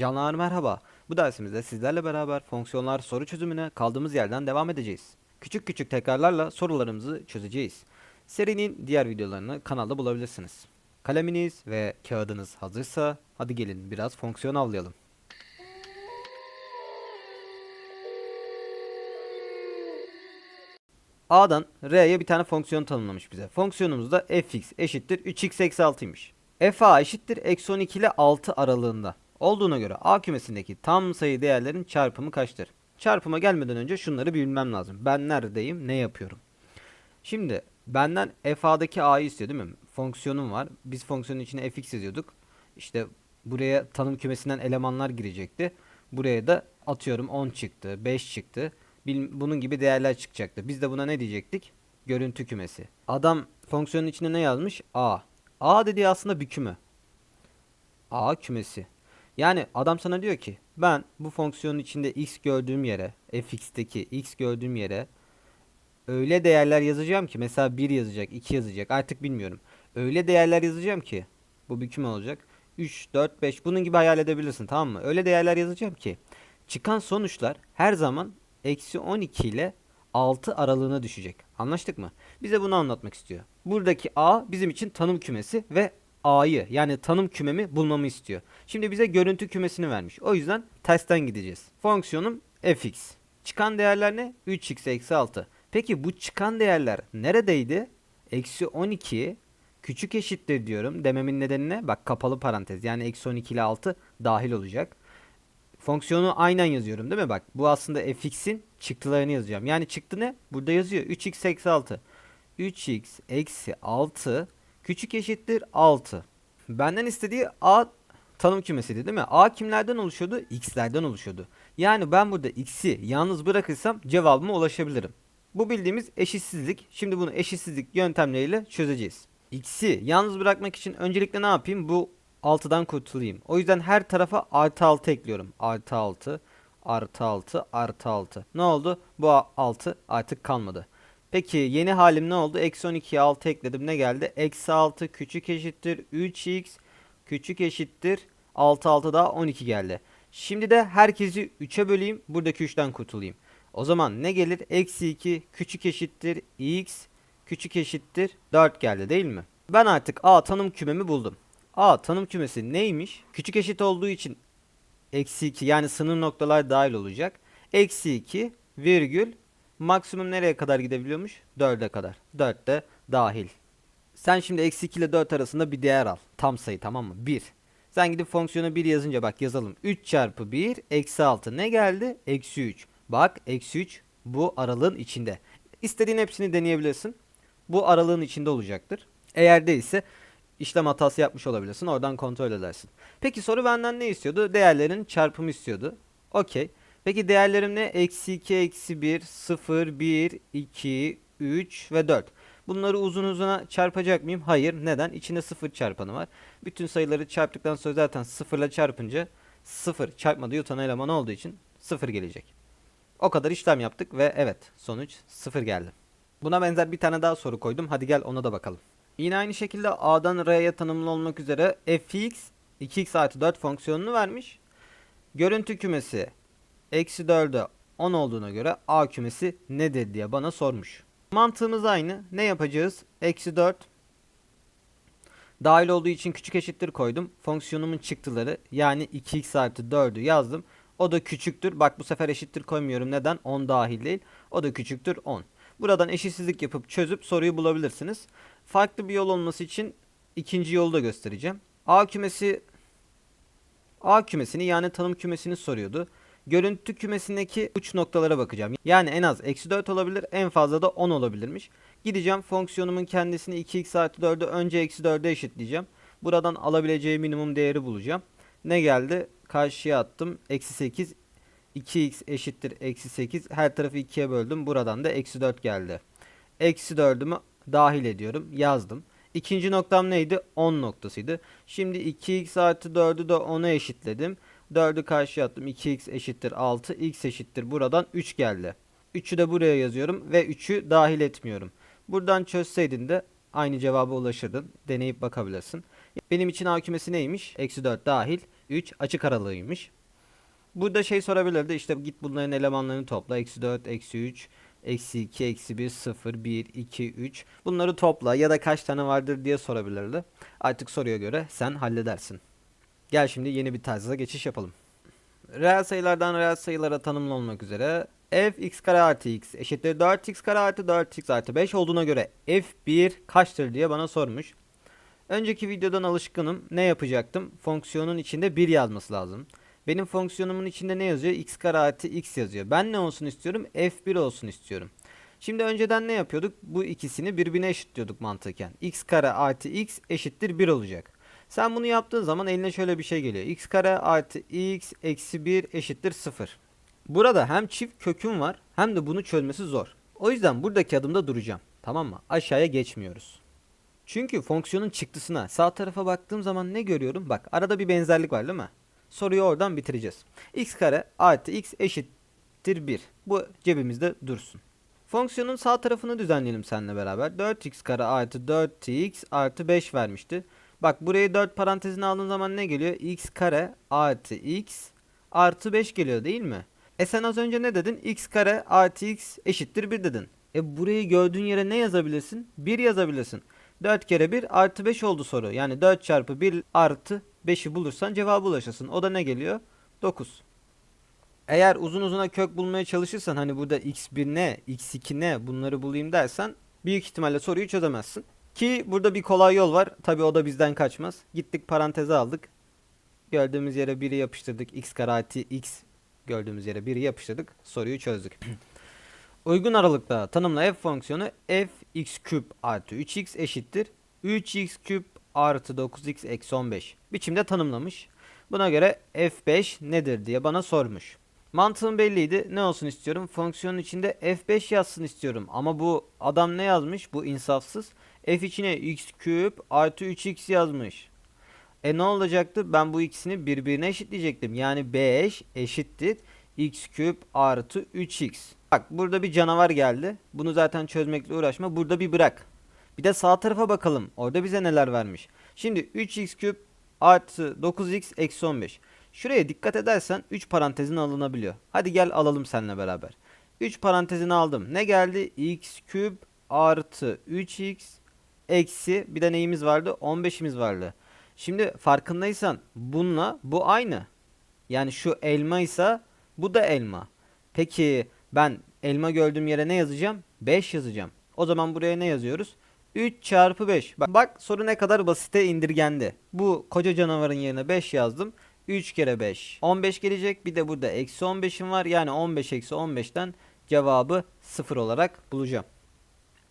Canlar merhaba. Bu dersimizde sizlerle beraber fonksiyonlar soru çözümüne kaldığımız yerden devam edeceğiz. Küçük küçük tekrarlarla sorularımızı çözeceğiz. Serinin diğer videolarını kanalda bulabilirsiniz. Kaleminiz ve kağıdınız hazırsa hadi gelin biraz fonksiyon avlayalım. A'dan R'ye bir tane fonksiyon tanımlamış bize. Fonksiyonumuz da fx eşittir 3x eksi 6'ymış. fa eşittir eksi 12 ile 6 aralığında. Olduğuna göre A kümesindeki tam sayı değerlerin çarpımı kaçtır? Çarpıma gelmeden önce şunları bilmem lazım. Ben neredeyim, ne yapıyorum? Şimdi benden fa'daki a'yı istiyor değil mi? Fonksiyonum var. Biz fonksiyonun içine fx yazıyorduk. İşte buraya tanım kümesinden elemanlar girecekti. Buraya da atıyorum 10 çıktı, 5 çıktı. Bunun gibi değerler çıkacaktı. Biz de buna ne diyecektik? Görüntü kümesi. Adam fonksiyonun içine ne yazmış? A. A dediği aslında bir küme. A kümesi. Yani adam sana diyor ki ben bu fonksiyonun içinde x gördüğüm yere, fx'teki x gördüğüm yere öyle değerler yazacağım ki mesela 1 yazacak, 2 yazacak artık bilmiyorum. Öyle değerler yazacağım ki bu bir küme olacak. 3, 4, 5 bunun gibi hayal edebilirsin tamam mı? Öyle değerler yazacağım ki çıkan sonuçlar her zaman eksi 12 ile 6 aralığına düşecek. Anlaştık mı? Bize bunu anlatmak istiyor. Buradaki A bizim için tanım kümesi ve A'yı yani tanım kümemi bulmamı istiyor. Şimdi bize görüntü kümesini vermiş. O yüzden tersten gideceğiz. Fonksiyonum fx. Çıkan değerler ne? 3x eksi 6. Peki bu çıkan değerler neredeydi? Eksi 12 küçük eşittir diyorum. Dememin nedeni ne? Bak kapalı parantez. Yani eksi 12 ile 6 dahil olacak. Fonksiyonu aynen yazıyorum değil mi? Bak bu aslında fx'in çıktılarını yazacağım. Yani çıktı ne? Burada yazıyor. 3x eksi 6. 3x eksi 6 küçük eşittir 6. Benden istediği a tanım kümesiydi değil mi? A kimlerden oluşuyordu? X'lerden oluşuyordu. Yani ben burada x'i yalnız bırakırsam cevabıma ulaşabilirim. Bu bildiğimiz eşitsizlik. Şimdi bunu eşitsizlik yöntemleriyle çözeceğiz. X'i yalnız bırakmak için öncelikle ne yapayım? Bu 6'dan kurtulayım. O yüzden her tarafa artı 6 ekliyorum. Artı 6, artı 6, artı 6. Ne oldu? Bu 6 artık kalmadı. Peki yeni halim ne oldu? Eksi 12'ye 6 ekledim. Ne geldi? Eksi 6 küçük eşittir 3x küçük eşittir 6 6 daha 12 geldi. Şimdi de herkesi 3'e böleyim. Buradaki 3'ten kurtulayım. O zaman ne gelir? Eksi 2 küçük eşittir x küçük eşittir 4 geldi değil mi? Ben artık A tanım kümemi buldum. A tanım kümesi neymiş? Küçük eşit olduğu için eksi 2 yani sınır noktalar dahil olacak. Eksi 2 virgül maksimum nereye kadar gidebiliyormuş? 4'e kadar. 4 de dahil. Sen şimdi eksi 2 ile 4 arasında bir değer al. Tam sayı tamam mı? 1. Sen gidip fonksiyona 1 yazınca bak yazalım. 3 çarpı 1 eksi 6 ne geldi? Eksi 3. Bak eksi 3 bu aralığın içinde. İstediğin hepsini deneyebilirsin. Bu aralığın içinde olacaktır. Eğer değilse işlem hatası yapmış olabilirsin. Oradan kontrol edersin. Peki soru benden ne istiyordu? Değerlerin çarpımı istiyordu. Okey. Peki değerlerim ne? Eksi 2, eksi 1, 0, 1, 2, 3 ve 4. Bunları uzun uzuna çarpacak mıyım? Hayır. Neden? İçinde 0 çarpanı var. Bütün sayıları çarptıktan sonra zaten 0 ile çarpınca 0 çarpmadığı yutan eleman olduğu için 0 gelecek. O kadar işlem yaptık ve evet sonuç 0 geldi. Buna benzer bir tane daha soru koydum. Hadi gel ona da bakalım. Yine aynı şekilde A'dan R'ye tanımlı olmak üzere fx 2x artı 4 fonksiyonunu vermiş. Görüntü kümesi eksi 4'e 10 olduğuna göre A kümesi nedir diye bana sormuş. Mantığımız aynı. Ne yapacağız? Eksi 4 dahil olduğu için küçük eşittir koydum. Fonksiyonumun çıktıları yani 2x artı 4'ü yazdım. O da küçüktür. Bak bu sefer eşittir koymuyorum. Neden? 10 dahil değil. O da küçüktür 10. Buradan eşitsizlik yapıp çözüp soruyu bulabilirsiniz. Farklı bir yol olması için ikinci yolu da göstereceğim. A kümesi A kümesini yani tanım kümesini soruyordu. Görüntü kümesindeki uç noktalara bakacağım. Yani en az eksi 4 olabilir en fazla da 10 olabilirmiş. Gideceğim fonksiyonumun kendisini 2x artı 4'ü önce eksi 4'e eşitleyeceğim. Buradan alabileceği minimum değeri bulacağım. Ne geldi? Karşıya attım. Eksi 8 2x eşittir eksi 8. Her tarafı 2'ye böldüm. Buradan da eksi 4 geldi. Eksi 4'ümü dahil ediyorum. Yazdım. İkinci noktam neydi? 10 noktasıydı. Şimdi 2x artı 4'ü de 10'a eşitledim. 4'ü karşıya attım. 2x eşittir 6. x eşittir buradan 3 geldi. 3'ü de buraya yazıyorum ve 3'ü dahil etmiyorum. Buradan çözseydin de aynı cevaba ulaşırdın. Deneyip bakabilirsin. Benim için A kümesi neymiş? Eksi 4 dahil. 3 açık aralığıymış. Burada şey sorabilirdi işte git bunların elemanlarını topla. Eksi 4, eksi 3, eksi 2, eksi 1, 0, 1, 2, 3. Bunları topla ya da kaç tane vardır diye sorabilirdi. Artık soruya göre sen halledersin. Gel şimdi yeni bir tarza geçiş yapalım. Reel sayılardan reel sayılara tanımlı olmak üzere f x kare artı x eşittir 4x kare artı 4x artı 5 olduğuna göre f1 kaçtır diye bana sormuş. Önceki videodan alışkınım. Ne yapacaktım? Fonksiyonun içinde 1 yazması lazım. Benim fonksiyonumun içinde ne yazıyor? x kare artı x yazıyor. Ben ne olsun istiyorum? f1 olsun istiyorum. Şimdi önceden ne yapıyorduk? Bu ikisini birbirine eşitliyorduk mantıken. x kare artı x eşittir 1 olacak. Sen bunu yaptığın zaman eline şöyle bir şey geliyor. x kare artı x eksi 1 eşittir 0. Burada hem çift köküm var hem de bunu çözmesi zor. O yüzden buradaki adımda duracağım. Tamam mı? Aşağıya geçmiyoruz. Çünkü fonksiyonun çıktısına sağ tarafa baktığım zaman ne görüyorum? Bak arada bir benzerlik var değil mi? Soruyu oradan bitireceğiz. x kare artı x eşittir 1. Bu cebimizde dursun. Fonksiyonun sağ tarafını düzenleyelim seninle beraber. 4x kare artı 4x artı 5 vermişti. Bak burayı 4 parantezine aldığın zaman ne geliyor? x kare artı x artı 5 geliyor değil mi? E sen az önce ne dedin? x kare artı x eşittir 1 dedin. E burayı gördüğün yere ne yazabilirsin? 1 yazabilirsin. 4 kere 1 artı 5 oldu soru. Yani 4 çarpı 1 artı 5'i bulursan cevabı ulaşırsın. O da ne geliyor? 9. Eğer uzun uzuna kök bulmaya çalışırsan hani burada x1 ne, x2 ne bunları bulayım dersen büyük ihtimalle soruyu çözemezsin. Ki burada bir kolay yol var. Tabi o da bizden kaçmaz. Gittik paranteze aldık. Gördüğümüz yere 1'i yapıştırdık. x kare artı x gördüğümüz yere 1'i yapıştırdık. Soruyu çözdük. Uygun aralıkta tanımla f fonksiyonu f x küp artı 3x eşittir 3x küp artı 9x eksi 15 biçimde tanımlamış. Buna göre f5 nedir diye bana sormuş. Mantığım belliydi. Ne olsun istiyorum? Fonksiyonun içinde f5 yazsın istiyorum. Ama bu adam ne yazmış? Bu insafsız. F içine x küp artı 3x yazmış. E ne olacaktı? Ben bu ikisini birbirine eşitleyecektim. Yani 5 eşittir x küp artı 3x. Bak burada bir canavar geldi. Bunu zaten çözmekle uğraşma. Burada bir bırak. Bir de sağ tarafa bakalım. Orada bize neler vermiş. Şimdi 3x küp artı 9x eksi 15. Şuraya dikkat edersen 3 parantezin alınabiliyor. Hadi gel alalım seninle beraber. 3 parantezini aldım. Ne geldi? x küp artı 3x eksi bir de neyimiz vardı? 15'imiz vardı. Şimdi farkındaysan bununla bu aynı. Yani şu elma ise bu da elma. Peki ben elma gördüğüm yere ne yazacağım? 5 yazacağım. O zaman buraya ne yazıyoruz? 3 çarpı 5. Bak, bak soru ne kadar basite indirgendi. Bu koca canavarın yerine 5 yazdım. 3 kere 5. 15 gelecek. Bir de burada eksi 15'im var. Yani 15 eksi 15'ten cevabı 0 olarak bulacağım.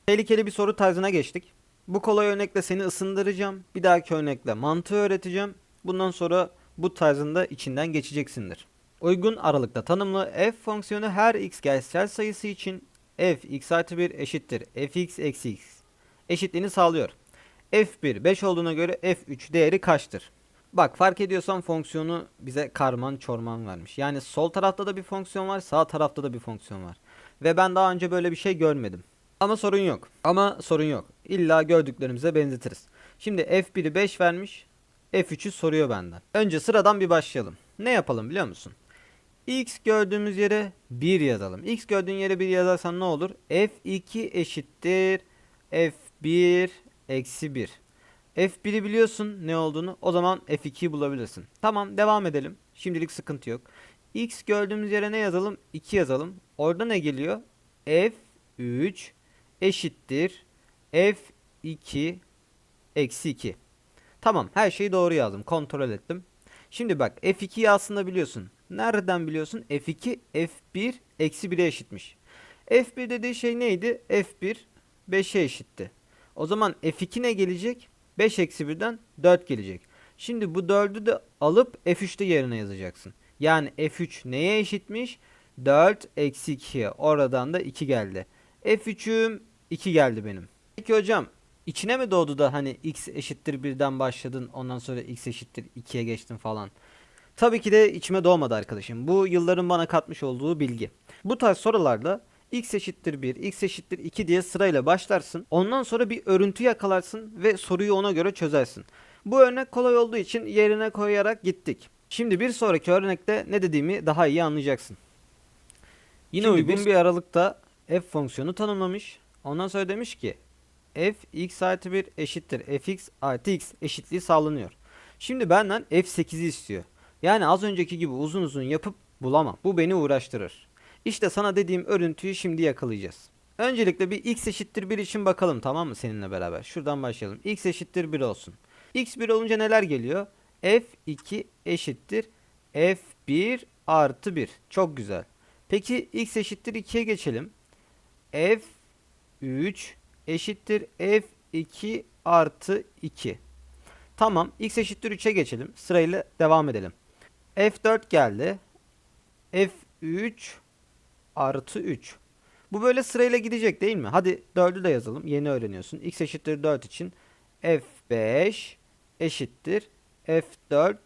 Tehlikeli bir soru tarzına geçtik. Bu kolay örnekle seni ısındıracağım. Bir dahaki örnekle mantığı öğreteceğim. Bundan sonra bu tarzında içinden geçeceksindir. Uygun aralıkta tanımlı f fonksiyonu her x gerçel sayısı için f x artı 1 eşittir fx eksi x eşitliğini sağlıyor. f1 5 olduğuna göre f3 değeri kaçtır? Bak fark ediyorsan fonksiyonu bize karman çorman vermiş. Yani sol tarafta da bir fonksiyon var sağ tarafta da bir fonksiyon var. Ve ben daha önce böyle bir şey görmedim. Ama sorun yok. Ama sorun yok. İlla gördüklerimize benzetiriz. Şimdi f1'i 5 vermiş. f3'ü soruyor benden. Önce sıradan bir başlayalım. Ne yapalım biliyor musun? x gördüğümüz yere 1 yazalım. x gördüğün yere 1 yazarsan ne olur? f2 eşittir f1 eksi 1. f1'i biliyorsun ne olduğunu. O zaman f2'yi bulabilirsin. Tamam devam edelim. Şimdilik sıkıntı yok. x gördüğümüz yere ne yazalım? 2 yazalım. Orada ne geliyor? f3 eşittir f2 eksi 2. Tamam her şeyi doğru yazdım. Kontrol ettim. Şimdi bak f2'yi aslında biliyorsun. Nereden biliyorsun? f2 f1 eksi 1'e eşitmiş. f1 dediği şey neydi? f1 5'e eşitti. O zaman f2 ne gelecek? 5 eksi 1'den 4 gelecek. Şimdi bu 4'ü de alıp f3'te yerine yazacaksın. Yani f3 neye eşitmiş? 4 eksi 2. Oradan da 2 geldi. f3'üm 2 geldi benim. Peki hocam içine mi doğdu da hani x eşittir 1'den başladın ondan sonra x eşittir 2'ye geçtin falan. Tabii ki de içime doğmadı arkadaşım. Bu yılların bana katmış olduğu bilgi. Bu tarz sorularda x eşittir 1, x eşittir 2 diye sırayla başlarsın. Ondan sonra bir örüntü yakalarsın ve soruyu ona göre çözersin. Bu örnek kolay olduğu için yerine koyarak gittik. Şimdi bir sonraki örnekte ne dediğimi daha iyi anlayacaksın. Yine Şimdi uygun bir- bir aralıkta f fonksiyonu tanımlamış. Ondan sonra demiş ki f x artı 1 eşittir fx artı x eşitliği sağlanıyor. Şimdi benden f8'i istiyor. Yani az önceki gibi uzun uzun yapıp bulamam. Bu beni uğraştırır. İşte sana dediğim örüntüyü şimdi yakalayacağız. Öncelikle bir x eşittir 1 için bakalım tamam mı seninle beraber. Şuradan başlayalım. x eşittir 1 olsun. x 1 olunca neler geliyor? f2 eşittir f1 artı 1. Çok güzel. Peki x eşittir 2'ye geçelim. F3 eşittir f2 artı 2. Tamam x eşittir 3'e geçelim. Sırayla devam edelim. f4 geldi. f3 artı 3. Bu böyle sırayla gidecek değil mi? Hadi 4'ü de yazalım. Yeni öğreniyorsun. x eşittir 4 için f5 eşittir f4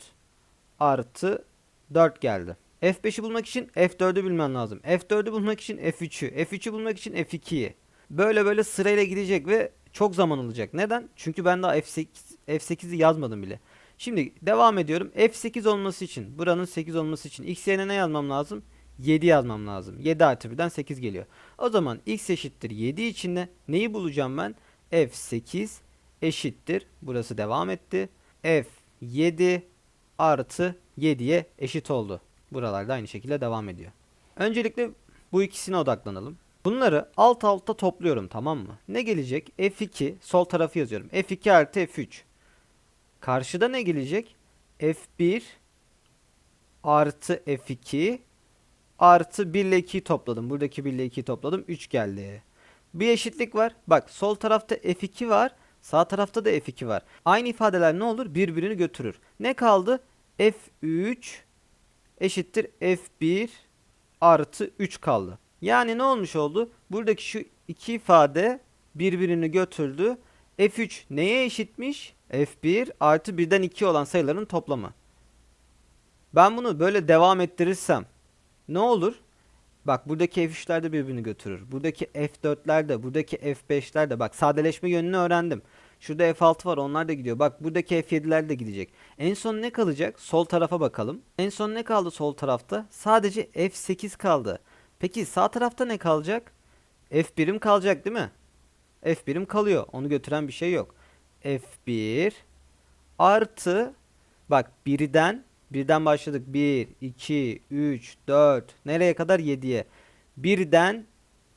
artı 4 geldi. F5'i bulmak için F4'ü bilmen lazım. F4'ü bulmak için F3'ü. F3'ü bulmak için F2'yi. Böyle böyle sırayla gidecek ve çok zaman alacak. Neden? Çünkü ben daha F8 F8'i yazmadım bile. Şimdi devam ediyorum. F8 olması için, buranın 8 olması için x yerine ne yazmam lazım? 7 yazmam lazım. 7 artı 1'den 8 geliyor. O zaman x eşittir 7 içinde neyi bulacağım ben? F8 eşittir. Burası devam etti. F7 artı 7'ye eşit oldu. Buralarda aynı şekilde devam ediyor. Öncelikle bu ikisine odaklanalım. Bunları alt alta topluyorum tamam mı? Ne gelecek? F2 sol tarafı yazıyorum. F2 artı F3. Karşıda ne gelecek? F1 artı F2 artı 1 ile 2'yi topladım. Buradaki 1 ile 2'yi topladım. 3 geldi. Bir eşitlik var. Bak sol tarafta F2 var. Sağ tarafta da F2 var. Aynı ifadeler ne olur? Birbirini götürür. Ne kaldı? F3 eşittir F1 artı 3 kaldı. Yani ne olmuş oldu? Buradaki şu iki ifade birbirini götürdü. F3 neye eşitmiş? F1 artı 1'den 2 olan sayıların toplamı. Ben bunu böyle devam ettirirsem ne olur? Bak buradaki F3'ler de birbirini götürür. Buradaki F4'ler de, buradaki F5'ler de. Bak sadeleşme yönünü öğrendim. Şurada F6 var onlar da gidiyor. Bak buradaki F7'ler de gidecek. En son ne kalacak? Sol tarafa bakalım. En son ne kaldı sol tarafta? Sadece F8 kaldı. Peki sağ tarafta ne kalacak? F1'im kalacak değil mi? F1'im kalıyor. Onu götüren bir şey yok. F1 artı bak 1'den birden başladık. 1, 2, 3, 4 nereye kadar? 7'ye. 1'den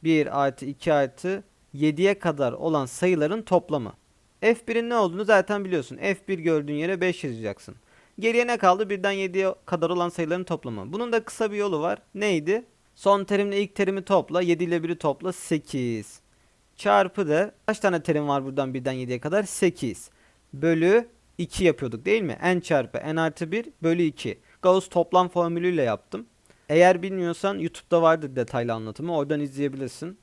1 artı 2 artı 7'ye kadar olan sayıların toplamı. F1'in ne olduğunu zaten biliyorsun. F1 gördüğün yere 5 yazacaksın. Geriye ne kaldı? 1'den 7'ye kadar olan sayıların toplamı. Bunun da kısa bir yolu var. Neydi? Son terimle ilk terimi topla. 7 ile 1'i topla. 8. Çarpı da kaç tane terim var buradan 1'den 7'ye kadar? 8. Bölü 2 yapıyorduk değil mi? n çarpı n artı 1 bölü 2. Gauss toplam formülüyle yaptım. Eğer bilmiyorsan YouTube'da vardır detaylı anlatımı. Oradan izleyebilirsin.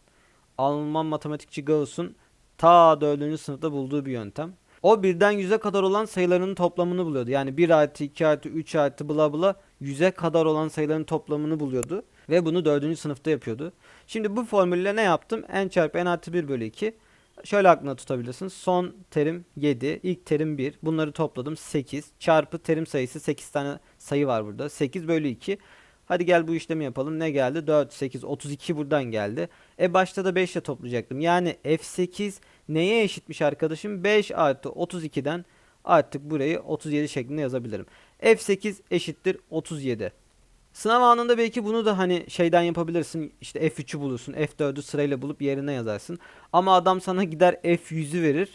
Alman matematikçi Gauss'un ta 4. sınıfta bulduğu bir yöntem. O birden 100'e kadar olan sayılarının toplamını buluyordu. Yani 1 artı 2 artı 3 artı bla bla 100'e kadar olan sayıların toplamını buluyordu. Ve bunu 4. sınıfta yapıyordu. Şimdi bu formülle ne yaptım? n çarpı n artı 1 bölü 2. Şöyle aklına tutabilirsin. Son terim 7, ilk terim 1. Bunları topladım 8. Çarpı terim sayısı 8 tane sayı var burada. 8 bölü 2. Hadi gel bu işlemi yapalım. Ne geldi? 4, 8, 32 buradan geldi. E başta da 5 ile toplayacaktım. Yani F8 neye eşitmiş arkadaşım? 5 artı 32'den artık burayı 37 şeklinde yazabilirim. F8 eşittir 37. Sınav anında belki bunu da hani şeyden yapabilirsin. İşte F3'ü bulursun. F4'ü sırayla bulup yerine yazarsın. Ama adam sana gider F100'ü verir.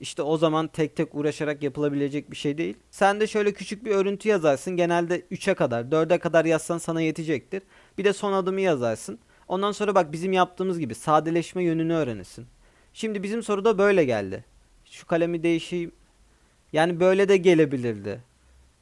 İşte o zaman tek tek uğraşarak yapılabilecek bir şey değil. Sen de şöyle küçük bir örüntü yazarsın. Genelde 3'e kadar, 4'e kadar yazsan sana yetecektir. Bir de son adımı yazarsın. Ondan sonra bak bizim yaptığımız gibi sadeleşme yönünü öğrenirsin. Şimdi bizim soruda böyle geldi. Şu kalemi değişeyim. Yani böyle de gelebilirdi.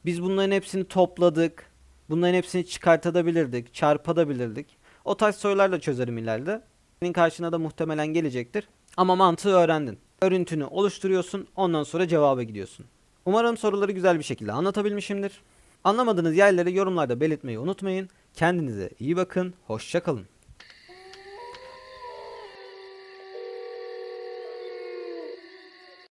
Biz bunların hepsini topladık. Bunların hepsini çıkartabilirdik, çarpabilirdik. O tarz sorular da çözerim ileride. Senin karşına da muhtemelen gelecektir. Ama mantığı öğrendin. Örüntünü oluşturuyorsun, ondan sonra cevaba gidiyorsun. Umarım soruları güzel bir şekilde anlatabilmişimdir. Anlamadığınız yerleri yorumlarda belirtmeyi unutmayın. Kendinize iyi bakın, hoşça kalın.